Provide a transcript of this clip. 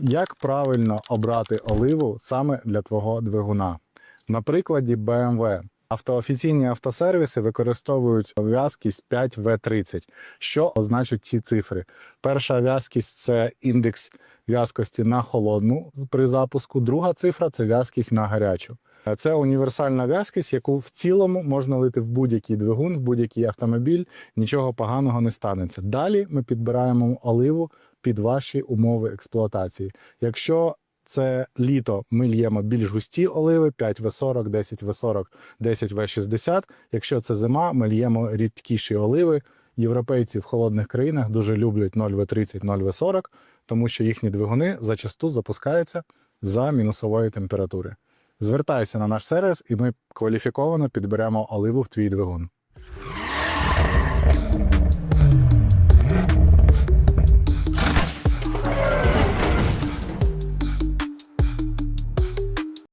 Як правильно обрати оливу саме для твого двигуна? На прикладі BMW. Автоофіційні автосервіси використовують в'язкість 5В30. Що означають ці цифри? Перша в'язкість це індекс в'язкості на холодну при запуску. Друга цифра це в'язкість на гарячу. Це універсальна в'язкість, яку в цілому можна лити в будь-який двигун, в будь-який автомобіль. Нічого поганого не станеться. Далі ми підбираємо оливу під ваші умови експлуатації. Якщо це літо, ми л'ємо більш густі оливи 5В40, 10В40, 10В60. Якщо це зима, ми л'ємо рідкіші оливи. Європейці в холодних країнах дуже люблять 0В30, 0В40, тому що їхні двигуни зачасту запускаються за мінусової температури. Звертайся на наш сервіс, і ми кваліфіковано підберемо оливу в твій двигун.